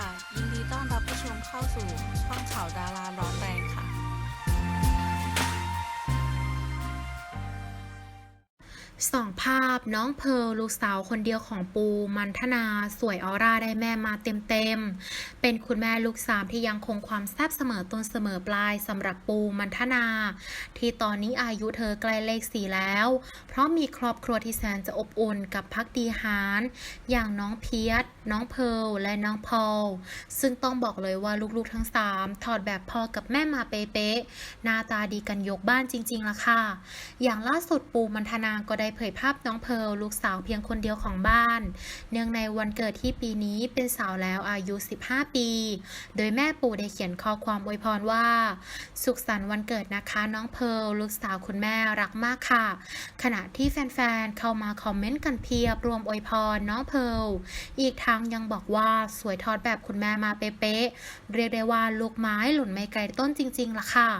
ค่ะ ยินดีต้อนรับผู้ชมเข้าสู่ช่องข่าวดารา สองภาพน้องเพร์ลลูกสาวคนเดียวของปูมันธนาสวยออร่าได้แม่มาเต็มๆ เป็นคุณแม่ลูกสามที่ยังคงความแซ่บเสมอต้นเสมอปลายสำหรับปูมันธนา ที่ตอนนี้อายุเธอใกล้เลขสี่แล้ว เพราะมีครอบครัวที่แสนจะอบอุ่นกับพักดีหารอย่างน้องเพียรน้องเพร์ลและน้องพอลซึ่งต้องบอกเลยว่าลูกๆทั้งสามถอดแบบพ่อกับแม่มาเป๊ะๆหน้าตาดีกันยกบ้านจริงๆละค่ะ อย่างล่าสุดปูมันธนาก็ได้เผยภาพน้องเพร์ลลูกสาวเพียงคนเดียวของบ้าน เนื่องในวันเกิดที่ปีนี้เป็นสาวแล้วอายุ 15 ปี โดยแม่ปู่ได้เขียนข้อความอวยพรว่า สุขสันต์วันเกิดนะคะน้องเพร์ลลูกสาวคุณแม่รักมากค่ะ ขณะที่แฟนๆเข้ามาคอมเมนต์กันเพียบรวมอวยพรน้องเพร์ลอีกทั้งยังบอกว่าสวยทอดแบบคุณแม่มาเป๊ะๆเรียกได้ว่าลูกไม้หล่นไม่ไกลต้นจริงๆล่ะค่ะ